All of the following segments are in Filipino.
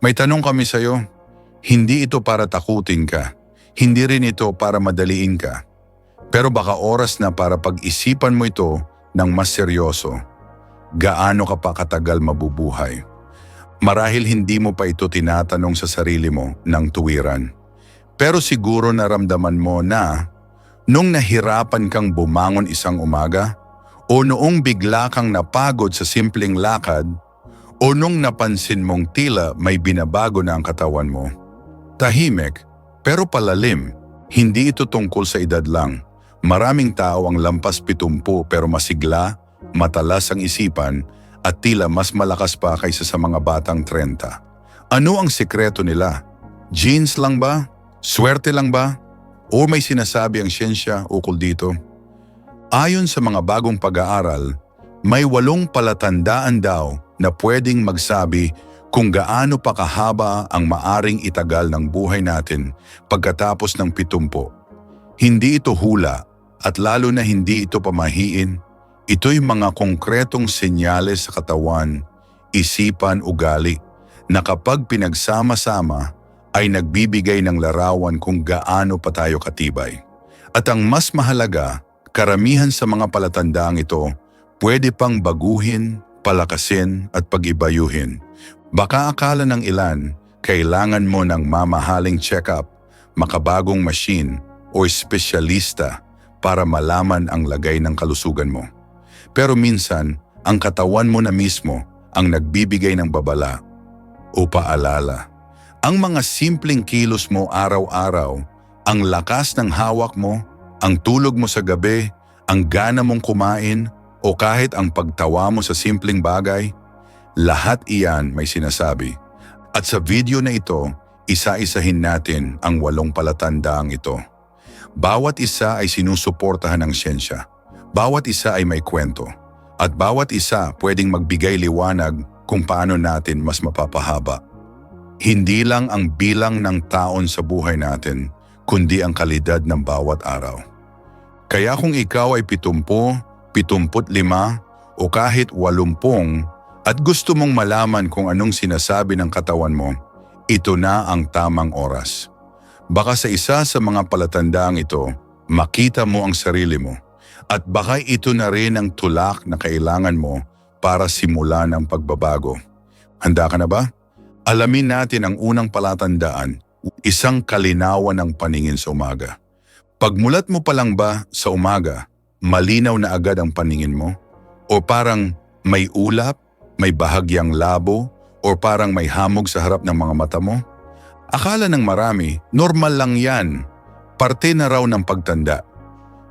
May tanong kami sa'yo. Hindi ito para takutin ka. Hindi rin ito para madaliin ka. Pero baka oras na para pag-isipan mo ito ng mas seryoso. Gaano ka pa katagal mabubuhay? Marahil hindi mo pa ito tinatanong sa sarili mo ng tuwiran. Pero siguro naramdaman mo na nung nahirapan kang bumangon isang umaga o noong bigla kang napagod sa simpleng lakad o nung napansin mong tila may binabago na ang katawan mo. Tahimik, pero palalim. Hindi ito tungkol sa edad lang. Maraming tao ang lampas pitumpu pero masigla, matalas ang isipan at tila mas malakas pa kaysa sa mga batang 30. Ano ang sikreto nila? Genes lang ba? Swerte lang ba? O may sinasabi ang siyensya ukol dito? Ayon sa mga bagong pag-aaral, may walong palatandaan daw na pwedeng magsabi kung gaano pa kahaba ang maaring itagal ng buhay natin pagkatapos ng pitumpo. Hindi ito hula at lalo na hindi ito pamahiin. Ito'y mga konkretong senyales sa katawan, isipan, ugali na kapag pinagsama-sama ay nagbibigay ng larawan kung gaano pa tayo katibay. At ang mas mahalaga, karamihan sa mga palatandaang ito pwede pang baguhin, palakasin at pag-ibayuhin. Baka akala ng ilan, kailangan mo ng mamahaling check-up, makabagong machine o espesyalista para malaman ang lagay ng kalusugan mo. Pero minsan, ang katawan mo na mismo ang nagbibigay ng babala o paalala. Ang mga simpleng kilos mo araw-araw, ang lakas ng hawak mo, ang tulog mo sa gabi, ang gana mong kumain, o kahit ang pagtawa mo sa simpleng bagay, lahat iyan may sinasabi. At sa video na ito, isa-isahin natin ang walong palatandaang ito. Bawat isa ay sinusuportahan ng siyensya. Bawat isa ay may kwento. At bawat isa pwedeng magbigay liwanag kung paano natin mas mapapahaba. Hindi lang ang bilang ng taon sa buhay natin, kundi ang kalidad ng bawat araw. Kaya kung ikaw ay pitumpo, pitumput lima, o kahit walumpong at gusto mong malaman kung anong sinasabi ng katawan mo, ito na ang tamang oras. Baka sa isa sa mga palatandaang ito, makita mo ang sarili mo at baka ito na rin ang tulak na kailangan mo para simulan ang pagbabago. Handa ka na ba? Alamin natin ang unang palatandaan, isang kalinawan ng paningin sa umaga. Pagmulat mo pa lang ba sa umaga, malinaw na agad ang paningin mo? O parang may ulap, may bahagyang labo, o parang may hamog sa harap ng mga mata mo? Akala ng marami, normal lang yan. Parte na raw ng pagtanda.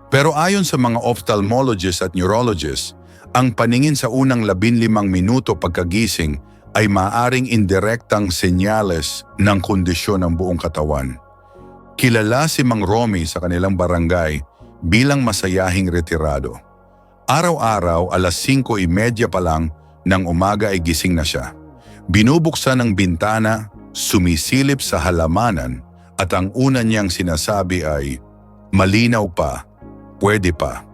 Pero ayon sa mga ophthalmologists at neurologists, ang paningin sa unang labinlimang minuto pagkagising ay maaring indirektang senyales ng kondisyon ng buong katawan. Kilala si Mang Romy sa kanilang barangay bilang masayahing retirado. Araw-araw alas 5.30 pa lang ng umaga ay gising na siya. Binubuksan ng bintana, sumisilip sa halamanan at ang una niyang sinasabi ay, Malinaw pa, pwede pa.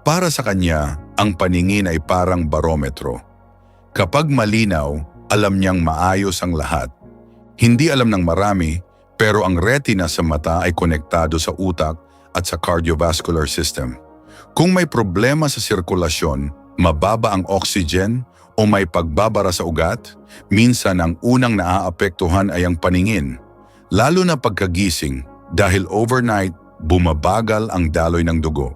Para sa kanya, ang paningin ay parang barometro. Kapag malinaw, alam niyang maayos ang lahat. Hindi alam ng marami, pero ang retina sa mata ay konektado sa utak at sa cardiovascular system. Kung may problema sa sirkulasyon, mababa ang oxygen o may pagbabara sa ugat, minsan ang unang naaapektuhan ay ang paningin. Lalo na pagkagising dahil overnight bumabagal ang daloy ng dugo.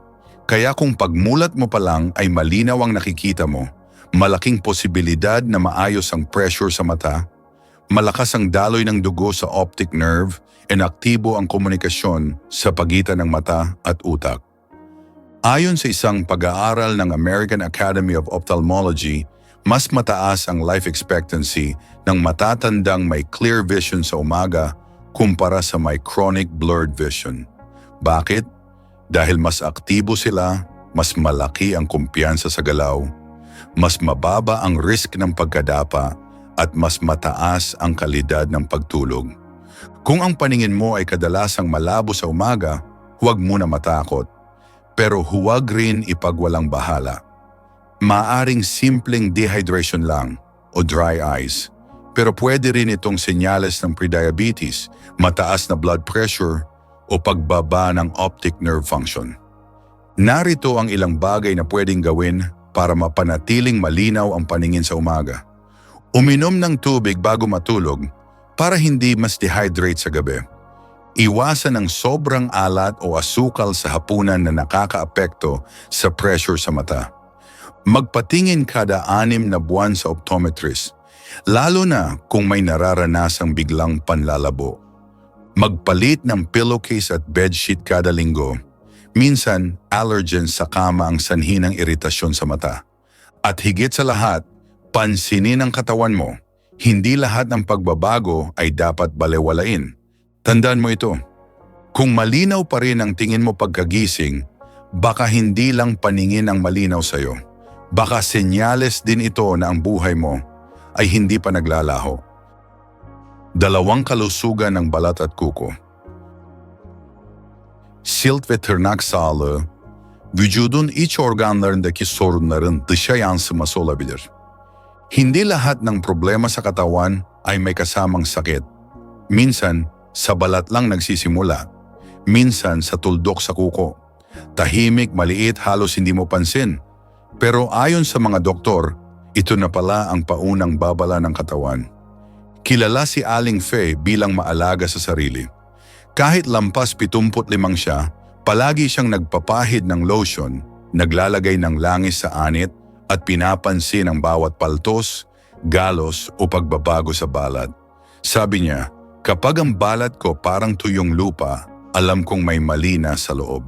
Kaya kung pagmulat mo pa lang ay malinaw ang nakikita mo, malaking posibilidad na maayos ang pressure sa mata, malakas ang daloy ng dugo sa optic nerve, and aktibo ang komunikasyon sa pagitan ng mata at utak. Ayon sa isang pag-aaral ng American Academy of Ophthalmology, mas mataas ang life expectancy ng matatandang may clear vision sa umaga kumpara sa may chronic blurred vision. Bakit? Dahil mas aktibo sila, mas malaki ang kumpiyansa sa galaw, mas mababa ang risk ng pagkadapa at mas mataas ang kalidad ng pagtulog. Kung ang paningin mo ay kadalasang malabo sa umaga, huwag muna matakot. pero huwag rin ipagwalang bahala. Maaring simpleng dehydration lang o dry eyes, pero pwede rin itong senyales ng prediabetes, mataas na blood pressure o pagbaba ng optic nerve function. Narito ang ilang bagay na pwedeng gawin para mapanatiling malinaw ang paningin sa umaga. Uminom ng tubig bago matulog para hindi mas dehydrate sa gabi. Iwasan ng sobrang alat o asukal sa hapunan na nakakaapekto sa pressure sa mata. Magpatingin kada anim na buwan sa optometrist, lalo na kung may nararanasang biglang panlalabo. Magpalit ng pillowcase at bedsheet kada linggo. Minsan, allergens sa kama ang sanhi ng iritasyon sa mata. At higit sa lahat, pansinin ang katawan mo. Hindi lahat ng pagbabago ay dapat balewalain. Tandaan mo ito. Kung malinaw pa rin ang tingin mo pagkagising, baka hindi lang paningin ang malinaw sa'yo. Baka senyales din ito na ang buhay mo ay hindi pa naglalaho. Dalawang kalusugan ng balat at kuko. Silt ve tırnak sağlığı, vücudun iç organlarındaki sorunların dışa yansıması olabilir. Hindi lahat ng problema sa katawan ay may kasamang sakit. Minsan, sa balat lang nagsisimula. Minsan, sa tuldok sa kuko. Tahimik, maliit, halos hindi mo pansin. Pero ayon sa mga doktor, ito na pala ang paunang babala ng katawan. Kilala si Aling Faye bilang maalaga sa sarili. Kahit lampas 75 siya, palagi siyang nagpapahid ng lotion, naglalagay ng langis sa anit at pinapansin ang bawat paltos, galos o pagbabago sa balat. Sabi niya, kapag ang balat ko parang tuyong lupa, alam kong may mali na sa loob.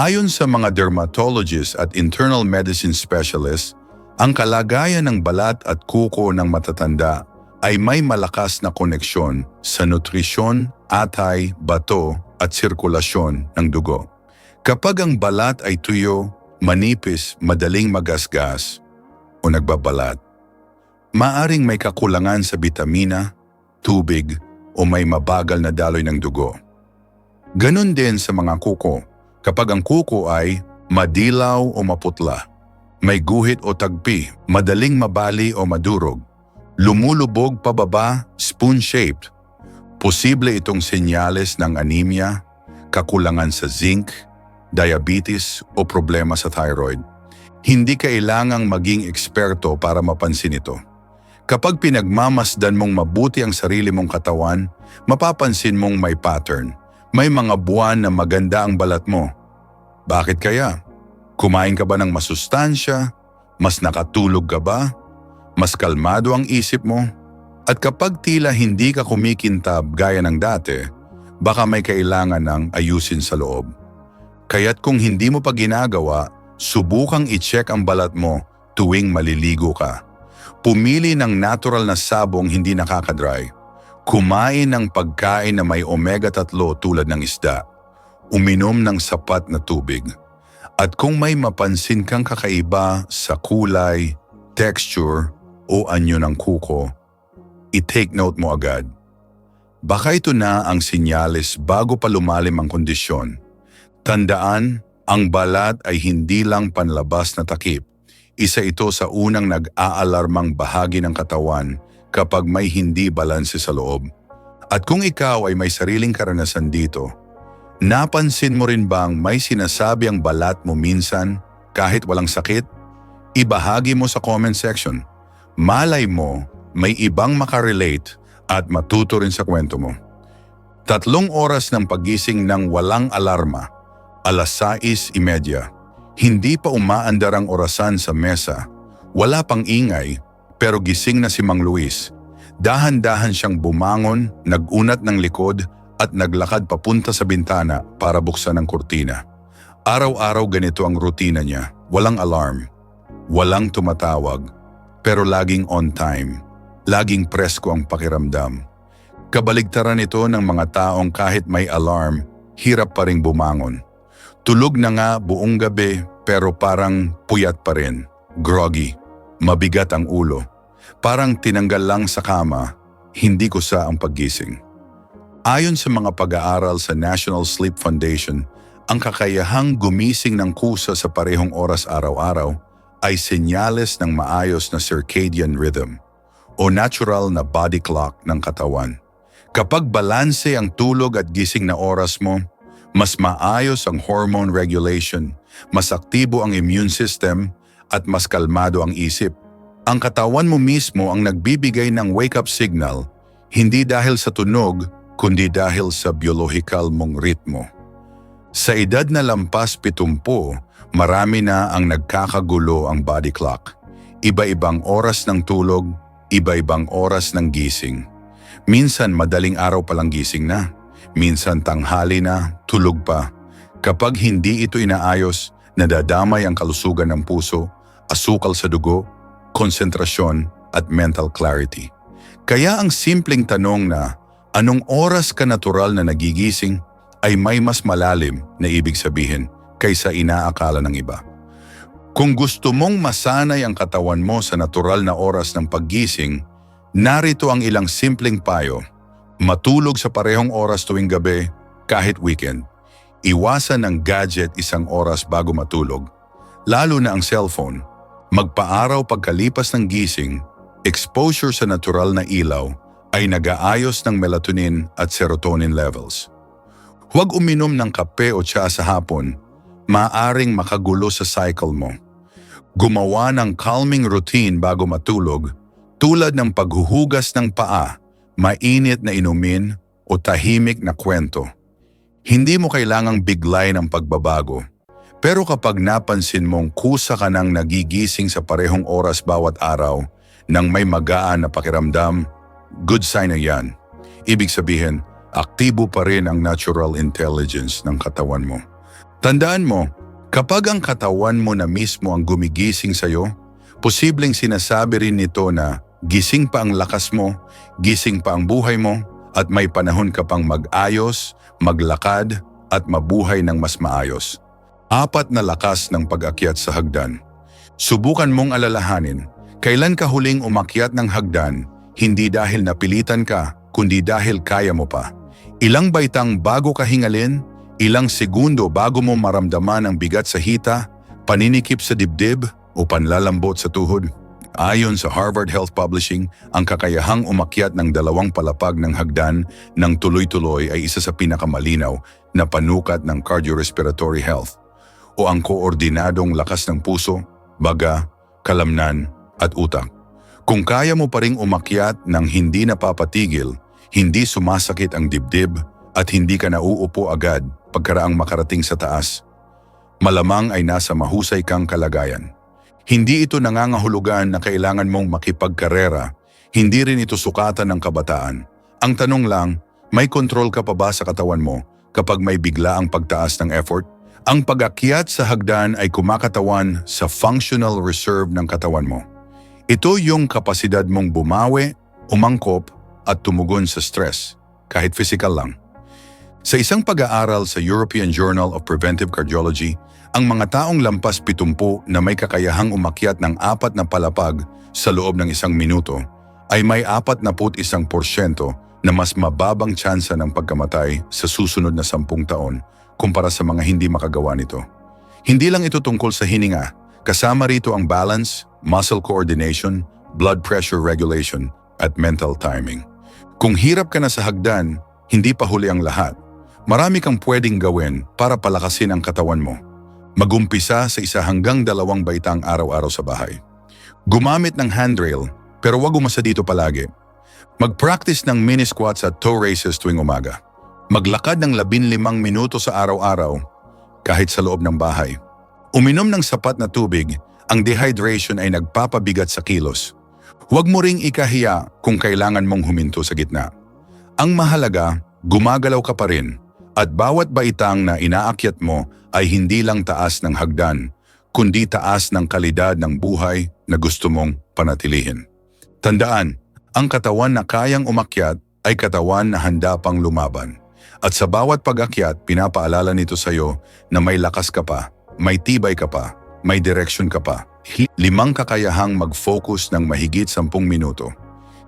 Ayon sa mga dermatologists at internal medicine specialists, ang kalagayan ng balat at kuko ng matatanda ay may malakas na koneksyon sa nutrisyon, atay, bato at sirkulasyon ng dugo. Kapag ang balat ay tuyo, manipis, madaling magasgas o nagbabalat, maaring may kakulangan sa bitamina, tubig o may mabagal na daloy ng dugo. Ganon din sa mga kuko. Kapag ang kuko ay madilaw o maputla, may guhit o tagpi, madaling mabali o madurog, lumulubog pababa, spoon-shaped, posible itong senyales ng anemia, kakulangan sa zinc, diabetes o problema sa thyroid. Hindi kailangang maging eksperto para mapansin ito. Kapag pinagmamasdan mong mabuti ang sarili mong katawan, mapapansin mong may pattern. May mga buwan na maganda ang balat mo. Bakit kaya? Kumain ka ba ng masustansya? Mas nakatulog ka ba? Mas kalmado ang isip mo? At kapag tila hindi ka kumikintab gaya ng dati, baka may kailangan ng ayusin sa loob. Kaya't kung hindi mo pa ginagawa, subukang i-check ang balat mo tuwing maliligo ka. Pumili ng natural na sabong hindi nakakadry. Kumain ng pagkain na may omega-3 tulad ng isda. Uminom ng sapat na tubig. At kung may mapansin kang kakaiba sa kulay, texture o anyo ng kuko, i-take note mo agad. Baka ito na ang sinyalis bago pa lumalim ang kondisyon. Tandaan, ang balat ay hindi lang panlabas na takip. Isa ito sa unang nag-aalarmang bahagi ng katawan kapag may hindi balanse sa loob. At kung ikaw ay may sariling karanasan dito, napansin mo rin bang may sinasabi ang balat mo minsan kahit walang sakit? Ibahagi mo sa comment section. Malay mo, may ibang makarelate at matuto rin sa kwento mo. Tatlong oras ng pagising ng walang alarma, alas 6.30. Hindi pa umaandar ang orasan sa mesa. Wala pang ingay, pero gising na si Mang Luis. Dahan-dahan siyang bumangon, nagunat ng likod at naglakad papunta sa bintana para buksan ang kurtina. Araw-araw ganito ang rutina niya. Walang alarm, walang tumatawag, pero laging on time. Laging presko ang pakiramdam. Kabaligtaran ito ng mga taong kahit may alarm, hirap pa ring bumangon. Tulog na nga buong gabi pero parang puyat pa rin, groggy, mabigat ang ulo. Parang tinanggal lang sa kama, hindi ko sa ang paggising. Ayon sa mga pag-aaral sa National Sleep Foundation, ang kakayahang gumising ng kusa sa parehong oras araw-araw ay senyales ng maayos na circadian rhythm o natural na body clock ng katawan. Kapag balanse ang tulog at gising na oras mo, mas maayos ang hormone regulation, mas aktibo ang immune system, at mas kalmado ang isip. Ang katawan mo mismo ang nagbibigay ng wake-up signal, hindi dahil sa tunog, kundi dahil sa biological mong ritmo. Sa edad na lampas 70, marami na ang nagkakagulo ang body clock. Iba-ibang oras ng tulog, iba-ibang oras ng gising. Minsan madaling araw palang gising na, minsan tanghali na, tulog pa. Kapag hindi ito inaayos, nadadamay ang kalusugan ng puso, asukal sa dugo, konsentrasyon at mental clarity. Kaya ang simpleng tanong na anong oras ka natural na nagigising ay may mas malalim na ibig sabihin kaysa inaakala ng iba. Kung gusto mong masanay ang katawan mo sa natural na oras ng paggising, narito ang ilang simpleng payo. Matulog sa parehong oras tuwing gabi, kahit weekend. Iwasan ng gadget isang oras bago matulog, lalo na ang cellphone. Magpaaraw pagkalipas ng gising, exposure sa natural na ilaw ay nagaayos ng melatonin at serotonin levels. Huwag uminom ng kape o tsa sa hapon maaring makagulo sa cycle mo. Gumawa ng calming routine bago matulog tulad ng paghuhugas ng paa, mainit na inumin o tahimik na kwento. Hindi mo kailangang biglay ng pagbabago. Pero kapag napansin mong kusa ka nang nagigising sa parehong oras bawat araw nang may magaan na pakiramdam, good sign na yan. Ibig sabihin, aktibo pa rin ang natural intelligence ng katawan mo. Tandaan mo, kapag ang katawan mo na mismo ang gumigising sa'yo, posibleng sinasabi rin nito na gising pa ang lakas mo, gising pa ang buhay mo, at may panahon ka pang mag-ayos, maglakad, at mabuhay ng mas maayos. Apat na lakas ng pag-akyat sa hagdan. Subukan mong alalahanin, kailan ka huling umakyat ng hagdan, hindi dahil napilitan ka, kundi dahil kaya mo pa. Ilang baitang bago ka hingalin, Ilang segundo bago mo maramdaman ang bigat sa hita, paninikip sa dibdib o panlalambot sa tuhod. Ayon sa Harvard Health Publishing, ang kakayahang umakyat ng dalawang palapag ng hagdan ng tuloy-tuloy ay isa sa pinakamalinaw na panukat ng cardiorespiratory health o ang koordinadong lakas ng puso, baga, kalamnan at utak. Kung kaya mo pa ring umakyat ng hindi napapatigil, hindi sumasakit ang dibdib at hindi ka nauupo agad, pagkaraang makarating sa taas, malamang ay nasa mahusay kang kalagayan. Hindi ito nangangahulugan na kailangan mong makipagkarera, hindi rin ito sukatan ng kabataan. Ang tanong lang, may kontrol ka pa ba sa katawan mo kapag may bigla ang pagtaas ng effort? Ang pag-akyat sa hagdan ay kumakatawan sa functional reserve ng katawan mo. Ito yung kapasidad mong bumawi, umangkop at tumugon sa stress, kahit physical lang. Sa isang pag-aaral sa European Journal of Preventive Cardiology, ang mga taong lampas 70 na may kakayahang umakyat ng apat na palapag sa loob ng isang minuto ay may 41% na mas mababang tsansa ng pagkamatay sa susunod na sampung taon kumpara sa mga hindi makagawa nito. Hindi lang ito tungkol sa hininga, kasama rito ang balance, muscle coordination, blood pressure regulation, at mental timing. Kung hirap ka na sa hagdan, hindi pa huli ang lahat. Marami kang pwedeng gawin para palakasin ang katawan mo. Magumpisa sa isa hanggang dalawang baitang araw-araw sa bahay. Gumamit ng handrail pero wag umasa dito palagi. Mag-practice ng mini squats at toe raises tuwing umaga. Maglakad ng 15 minuto sa araw-araw kahit sa loob ng bahay. Uminom ng sapat na tubig, ang dehydration ay nagpapabigat sa kilos. Huwag mo ring ikahiya kung kailangan mong huminto sa gitna. Ang mahalaga, gumagalaw ka pa rin at bawat baitang na inaakyat mo ay hindi lang taas ng hagdan, kundi taas ng kalidad ng buhay na gusto mong panatilihin. Tandaan, ang katawan na kayang umakyat ay katawan na handa pang lumaban. At sa bawat pag-akyat, pinapaalala nito sa iyo na may lakas ka pa, may tibay ka pa, may direksyon ka pa. Limang kakayahang mag-focus ng mahigit sampung minuto.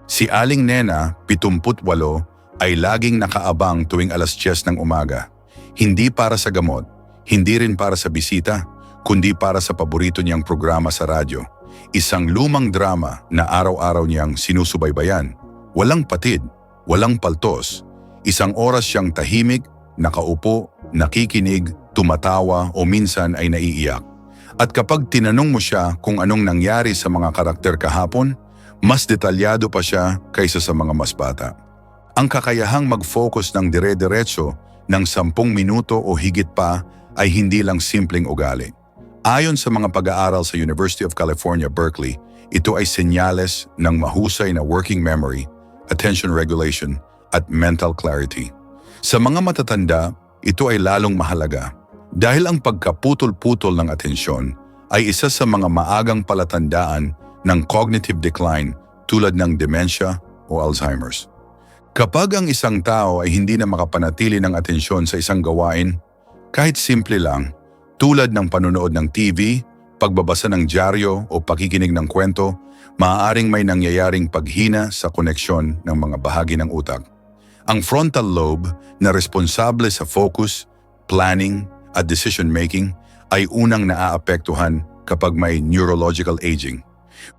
Si Aling Nena, 78, ay laging nakaabang tuwing alas 10 ng umaga. Hindi para sa gamot, Hindi rin para sa bisita, kundi para sa paborito niyang programa sa radyo. Isang lumang drama na araw-araw niyang sinusubaybayan. Walang patid, walang paltos. Isang oras siyang tahimik, nakaupo, nakikinig, tumatawa o minsan ay naiiyak. At kapag tinanong mo siya kung anong nangyari sa mga karakter kahapon, mas detalyado pa siya kaysa sa mga mas bata. Ang kakayahang mag-focus ng dire-diretso ng sampung minuto o higit pa ay hindi lang simpleng ugali. Ayon sa mga pag-aaral sa University of California, Berkeley, ito ay senyales ng mahusay na working memory, attention regulation, at mental clarity. Sa mga matatanda, ito ay lalong mahalaga dahil ang pagkaputol-putol ng atensyon ay isa sa mga maagang palatandaan ng cognitive decline tulad ng dementia o Alzheimer's. Kapag ang isang tao ay hindi na makapanatili ng atensyon sa isang gawain, kahit simple lang, tulad ng panonood ng TV, pagbabasa ng dyaryo o pakikinig ng kwento, maaaring may nangyayaring paghina sa koneksyon ng mga bahagi ng utak. Ang frontal lobe na responsable sa focus, planning at decision-making ay unang naaapektuhan kapag may neurological aging.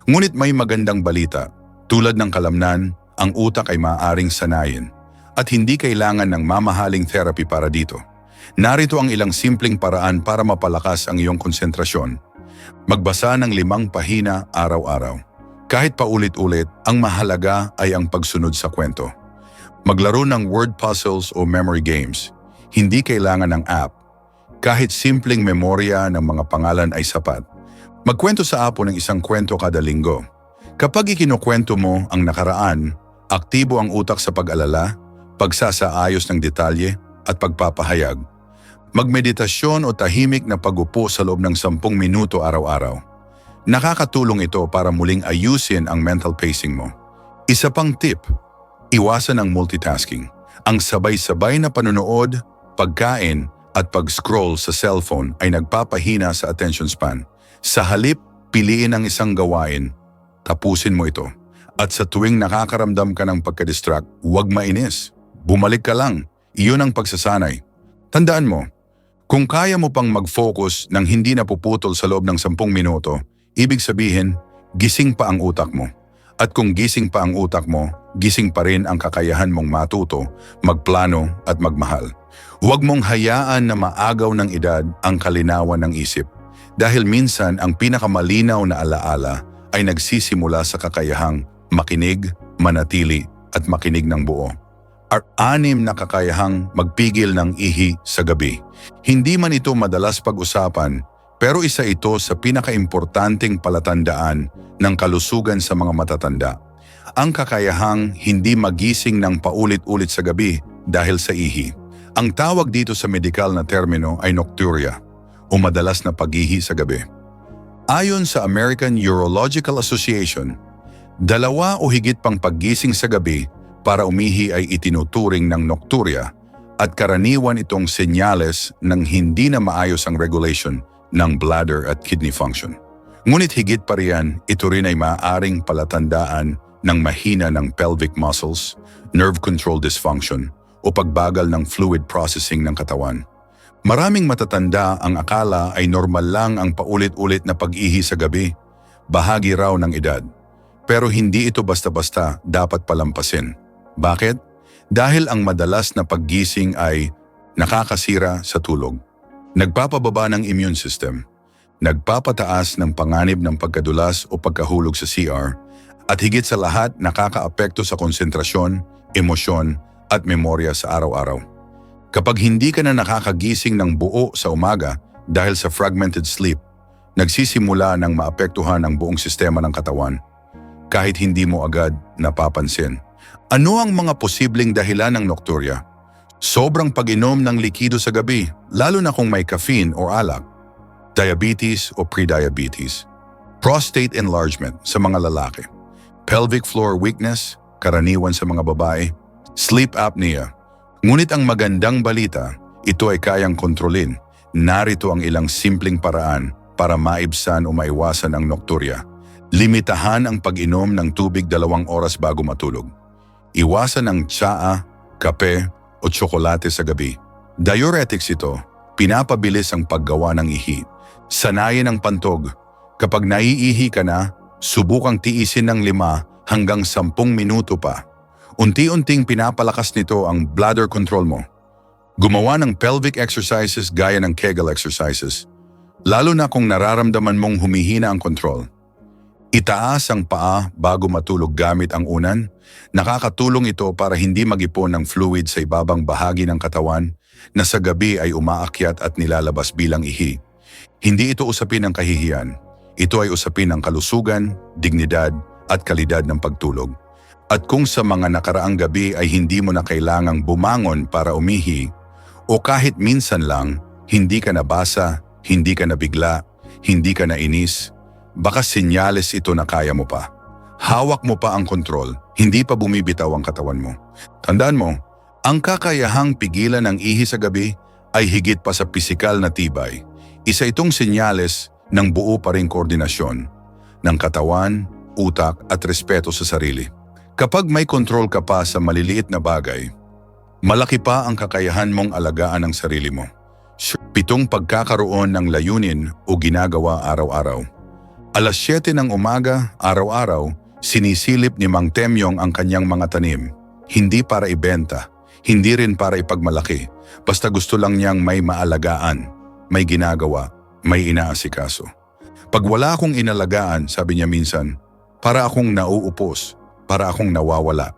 Ngunit may magandang balita, tulad ng kalamnan, ang utak ay maaaring sanayin at hindi kailangan ng mamahaling therapy para dito. Narito ang ilang simpleng paraan para mapalakas ang iyong konsentrasyon. Magbasa ng limang pahina araw-araw. Kahit paulit-ulit, ang mahalaga ay ang pagsunod sa kwento. Maglaro ng word puzzles o memory games. Hindi kailangan ng app. Kahit simpleng memorya ng mga pangalan ay sapat. Magkwento sa apo ng isang kwento kada linggo. Kapag ikinukwento mo ang nakaraan, aktibo ang utak sa pag-alala, pagsasaayos ng detalye at pagpapahayag. Magmeditasyon o tahimik na pagupo sa loob ng sampung minuto araw-araw. Nakakatulong ito para muling ayusin ang mental pacing mo. Isa pang tip, iwasan ang multitasking. Ang sabay-sabay na panonood, pagkain at pag-scroll sa cellphone ay nagpapahina sa attention span. Sa halip, piliin ang isang gawain, tapusin mo ito. At sa tuwing nakakaramdam ka ng pagka-distract, huwag mainis. Bumalik ka lang. Iyon ang pagsasanay. Tandaan mo, kung kaya mo pang mag-focus ng hindi napuputol sa loob ng sampung minuto, ibig sabihin, gising pa ang utak mo. At kung gising pa ang utak mo, gising pa rin ang kakayahan mong matuto, magplano at magmahal. Huwag mong hayaan na maagaw ng edad ang kalinawan ng isip. Dahil minsan ang pinakamalinaw na alaala ay nagsisimula sa kakayahang makinig, manatili at makinig ng buo at anim na kakayahang magpigil ng ihi sa gabi. Hindi man ito madalas pag-usapan, pero isa ito sa pinakaimportanteng palatandaan ng kalusugan sa mga matatanda. Ang kakayahang hindi magising ng paulit-ulit sa gabi dahil sa ihi. Ang tawag dito sa medikal na termino ay nocturia o madalas na pag-ihi sa gabi. Ayon sa American Urological Association, dalawa o higit pang paggising sa gabi para umihi ay itinuturing ng nocturia at karaniwan itong senyales ng hindi na maayos ang regulation ng bladder at kidney function. Ngunit higit pa riyan, ito rin ay maaaring palatandaan ng mahina ng pelvic muscles, nerve control dysfunction, o pagbagal ng fluid processing ng katawan. Maraming matatanda ang akala ay normal lang ang paulit-ulit na pag-ihi sa gabi, bahagi raw ng edad. Pero hindi ito basta-basta dapat palampasin. Bakit? Dahil ang madalas na paggising ay nakakasira sa tulog. Nagpapababa ng immune system. Nagpapataas ng panganib ng pagkadulas o pagkahulog sa CR at higit sa lahat nakakaapekto sa konsentrasyon, emosyon at memorya sa araw-araw. Kapag hindi ka na nakakagising ng buo sa umaga dahil sa fragmented sleep, nagsisimula ng maapektuhan ang buong sistema ng katawan kahit hindi mo agad napapansin. Ano ang mga posibleng dahilan ng nocturia? Sobrang pag-inom ng likido sa gabi, lalo na kung may caffeine o alak. Diabetes o prediabetes. Prostate enlargement sa mga lalaki. Pelvic floor weakness, karaniwan sa mga babae. Sleep apnea. Ngunit ang magandang balita, ito ay kayang kontrolin. Narito ang ilang simpleng paraan para maibsan o maiwasan ang nocturia. Limitahan ang pag-inom ng tubig dalawang oras bago matulog. Iwasan ang tsaa, kape o tsokolate sa gabi. Diuretics ito pinapabilis ang paggawa ng ihi. Sanayin ang pantog. Kapag naiihi ka na, subukang tiisin ng lima hanggang sampung minuto pa. Unti-unting pinapalakas nito ang bladder control mo. Gumawa ng pelvic exercises gaya ng Kegel exercises, lalo na kung nararamdaman mong humihina ang control. Itaas ang paa bago matulog gamit ang unan. Nakakatulong ito para hindi magipon ng fluid sa ibabang bahagi ng katawan na sa gabi ay umaakyat at nilalabas bilang ihi. Hindi ito usapin ng kahihiyan. Ito ay usapin ng kalusugan, dignidad at kalidad ng pagtulog. At kung sa mga nakaraang gabi ay hindi mo na kailangang bumangon para umihi, o kahit minsan lang, hindi ka nabasa, hindi ka nabigla, hindi ka nainis, baka senyales ito na kaya mo pa. Hawak mo pa ang kontrol, hindi pa bumibitaw ang katawan mo. Tandaan mo, ang kakayahang pigilan ng ihi sa gabi ay higit pa sa pisikal na tibay. Isa itong senyales ng buo pa ring koordinasyon ng katawan, utak at respeto sa sarili. Kapag may kontrol ka pa sa maliliit na bagay, malaki pa ang kakayahan mong alagaan ang sarili mo. Pitong pagkakaroon ng layunin o ginagawa araw-araw. Alas 7 ng umaga, araw-araw, sinisilip ni Mang Temyong ang kanyang mga tanim. Hindi para ibenta, hindi rin para ipagmalaki. Basta gusto lang niyang may maalagaan, may ginagawa, may inaasikaso. Pag wala akong inalagaan, sabi niya minsan, para akong nauupos, para akong nawawala.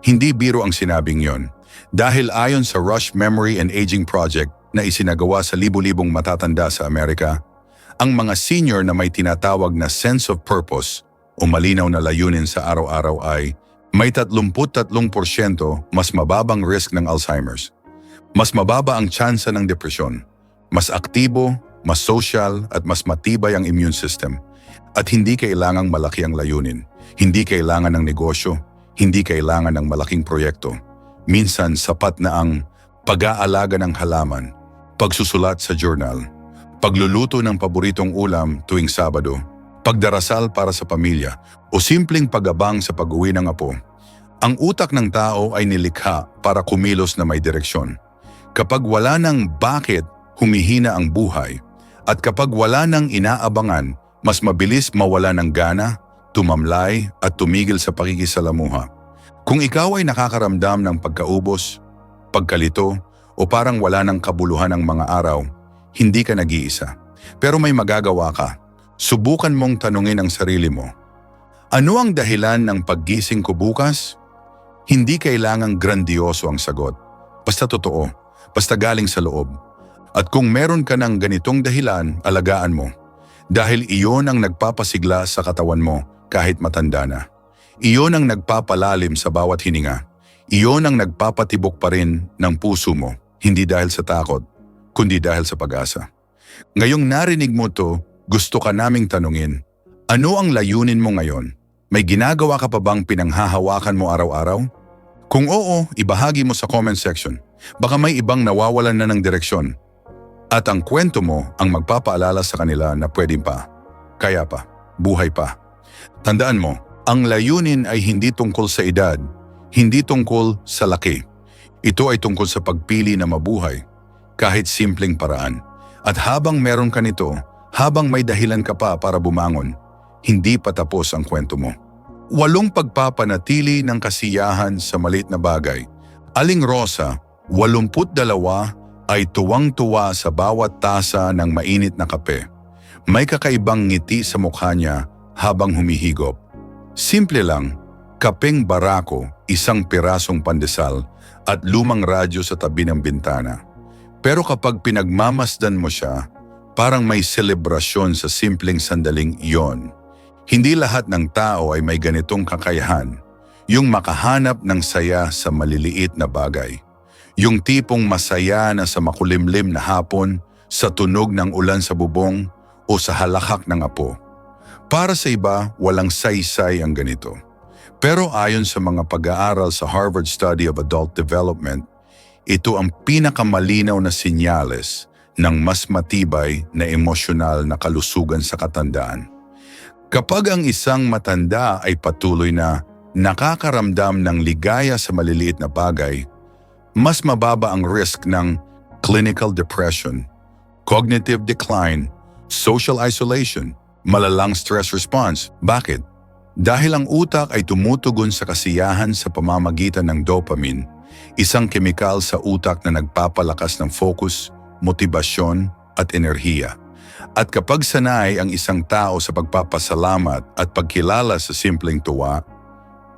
Hindi biro ang sinabing yon. Dahil ayon sa Rush Memory and Aging Project na isinagawa sa libu-libong matatanda sa Amerika, ang mga senior na may tinatawag na sense of purpose o malinaw na layunin sa araw-araw ay may 33% mas mababang risk ng Alzheimer's. Mas mababa ang tsansa ng depresyon. Mas aktibo, mas social at mas matibay ang immune system. At hindi kailangang malaki ang layunin. Hindi kailangan ng negosyo. Hindi kailangan ng malaking proyekto. Minsan sapat na ang pag-aalaga ng halaman, pagsusulat sa journal, pagluluto ng paboritong ulam tuwing Sabado, pagdarasal para sa pamilya, o simpleng pagabang sa pag-uwi ng apo. Ang utak ng tao ay nilikha para kumilos na may direksyon. Kapag wala ng bakit, humihina ang buhay. At kapag wala ng inaabangan, mas mabilis mawala ng gana, tumamlay at tumigil sa pakikisalamuha. Kung ikaw ay nakakaramdam ng pagkaubos, pagkalito, o parang wala ng kabuluhan ng mga araw, hindi ka nag-iisa. Pero may magagawa ka. Subukan mong tanungin ang sarili mo. Ano ang dahilan ng paggising ko bukas? Hindi kailangang grandioso ang sagot. Basta totoo. Basta galing sa loob. At kung meron ka ng ganitong dahilan, alagaan mo. Dahil iyon ang nagpapasigla sa katawan mo kahit matanda na. Iyon ang nagpapalalim sa bawat hininga. Iyon ang nagpapatibok pa rin ng puso mo, hindi dahil sa takot, kundi dahil sa pag-asa. Ngayong narinig mo to, gusto ka naming tanungin, ano ang layunin mo ngayon? May ginagawa ka pa bang pinanghahawakan mo araw-araw? Kung oo, ibahagi mo sa comment section. Baka may ibang nawawalan na ng direksyon. At ang kwento mo ang magpapaalala sa kanila na pwedeng pa, kaya pa, buhay pa. Tandaan mo, ang layunin ay hindi tungkol sa edad, hindi tungkol sa laki. Ito ay tungkol sa pagpili na mabuhay, kahit simpleng paraan. At habang meron ka nito, habang may dahilan ka pa para bumangon, hindi pa tapos ang kwento mo. Walong pagpapanatili ng kasiyahan sa malit na bagay. Aling Rosa, 82 ay tuwang-tuwa sa bawat tasa ng mainit na kape. May kakaibang ngiti sa mukha niya habang humihigop. Simple lang, kapeng barako, isang pirasong pandesal at lumang radyo sa tabi ng bintana. Pero kapag pinagmamasdan mo siya, parang may selebrasyon sa simpleng sandaling iyon. Hindi lahat ng tao ay may ganitong kakayahan, yung makahanap ng saya sa maliliit na bagay. Yung tipong masaya na sa makulimlim na hapon, sa tunog ng ulan sa bubong o sa halakhak ng apo. Para sa iba, walang saysay ang ganito. Pero ayon sa mga pag-aaral sa Harvard Study of Adult Development, ito ang pinakamalinaw na sinyales ng mas matibay na emosyonal na kalusugan sa katandaan. Kapag ang isang matanda ay patuloy na nakakaramdam ng ligaya sa maliliit na bagay, mas mababa ang risk ng clinical depression, cognitive decline, social isolation, malalang stress response. Bakit? Dahil ang utak ay tumutugon sa kasiyahan sa pamamagitan ng dopamine, isang kemikal sa utak na nagpapalakas ng focus, motibasyon at enerhiya. At kapag sanay ang isang tao sa pagpapasalamat at pagkilala sa simpleng tuwa,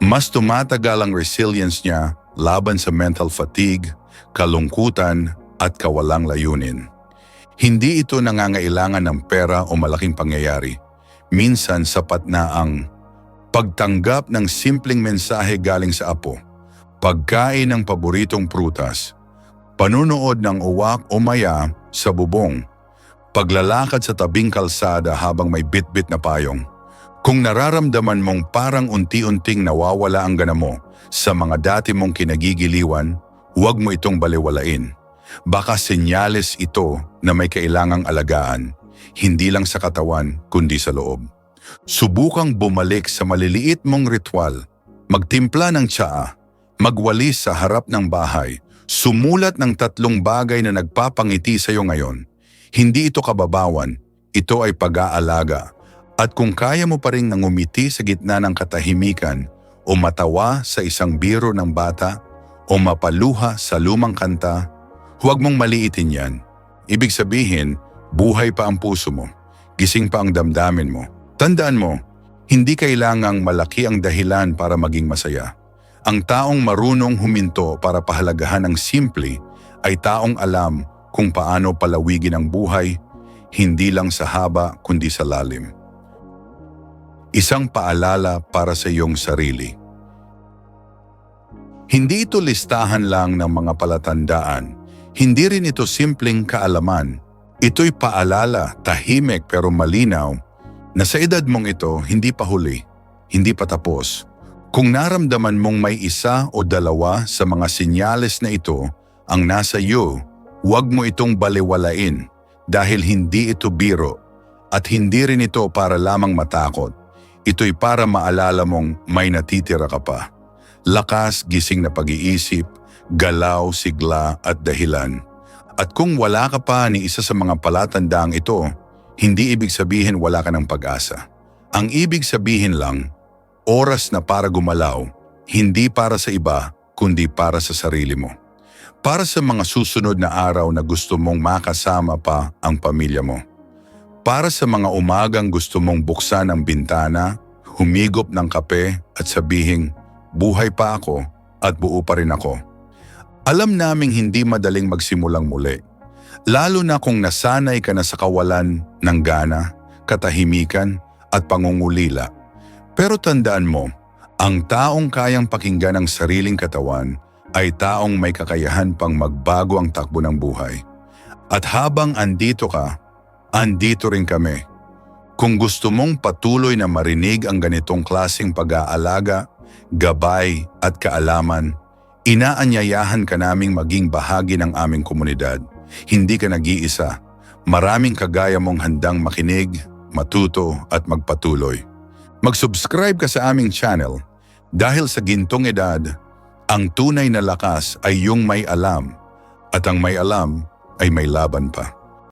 mas tumatagal ang resilience niya laban sa mental fatigue, kalungkutan at kawalang layunin. Hindi ito nangangailangan ng pera o malaking pangyayari. Minsan sapat na ang pagtanggap ng simpleng mensahe galing sa apo, pagkain ng paboritong prutas, panunood ng uwak o maya sa bubong, paglalakad sa tabing kalsada habang may bitbit na payong. Kung nararamdaman mong parang unti-unting nawawala ang gana mo sa mga dati mong kinagigiliwan, huwag mo itong baliwalain. Baka senyales ito na may kailangang alagaan, hindi lang sa katawan kundi sa loob. Subukang bumalik sa maliliit mong ritual, magtimpla ng tsaa, magwalis sa harap ng bahay, sumulat ng tatlong bagay na nagpapangiti sa iyo ngayon. Hindi ito kababawan, ito ay pag-aalaga. At kung kaya mo pa rin nangumiti sa gitna ng katahimikan o matawa sa isang biro ng bata o mapaluha sa lumang kanta, huwag mong maliitin yan. Ibig sabihin, buhay pa ang puso mo, gising pa ang damdamin mo. Tandaan mo, hindi kailangang malaki ang dahilan para maging masaya. Ang taong marunong huminto para pahalagahan ang simple ay taong alam kung paano palawigin ang buhay, hindi lang sa haba kundi sa lalim. Isang paalala para sa iyong sarili. Hindi ito listahan lang ng mga palatandaan. Hindi rin ito simpleng kaalaman. Ito'y paalala, tahimik pero malinaw, na sa edad mong ito hindi pa huli, hindi pa tapos. Kung naramdaman mong may isa o dalawa sa mga sinyales na ito ang nasa iyo, huwag mo itong baliwalain dahil hindi ito biro at hindi rin ito para lamang matakot. Ito'y para maalala mong may natitira ka pa. Lakas, gising na pag-iisip, galaw, sigla at dahilan. At kung wala ka pa ni isa sa mga palatandaang ito, hindi ibig sabihin wala ka ng pag-asa. Ang ibig sabihin lang, oras na para gumalaw, hindi para sa iba, kundi para sa sarili mo. Para sa mga susunod na araw na gusto mong makasama pa ang pamilya mo. Para sa mga umagang gusto mong buksan ang bintana, humigop ng kape at sabihing, buhay pa ako at buo pa rin ako. Alam naming hindi madaling magsimulang muli. Lalo na kung nasanay ka na sa kawalan ng gana, katahimikan at pangungulila. Pero tandaan mo, ang taong kayang pakinggan ang sariling katawan ay taong may kakayahan pang magbago ang takbo ng buhay. At habang andito ka, andito rin kami. Kung gusto mong patuloy na marinig ang ganitong klasing pag-aalaga, gabay at kaalaman, inaanyayahan ka naming maging bahagi ng aming komunidad. Hindi ka nag-iisa. Maraming kagaya mong handang makinig, matuto at magpatuloy. Mag-subscribe ka sa aming channel dahil sa gintong edad, ang tunay na lakas ay yung may alam at ang may alam ay may laban pa.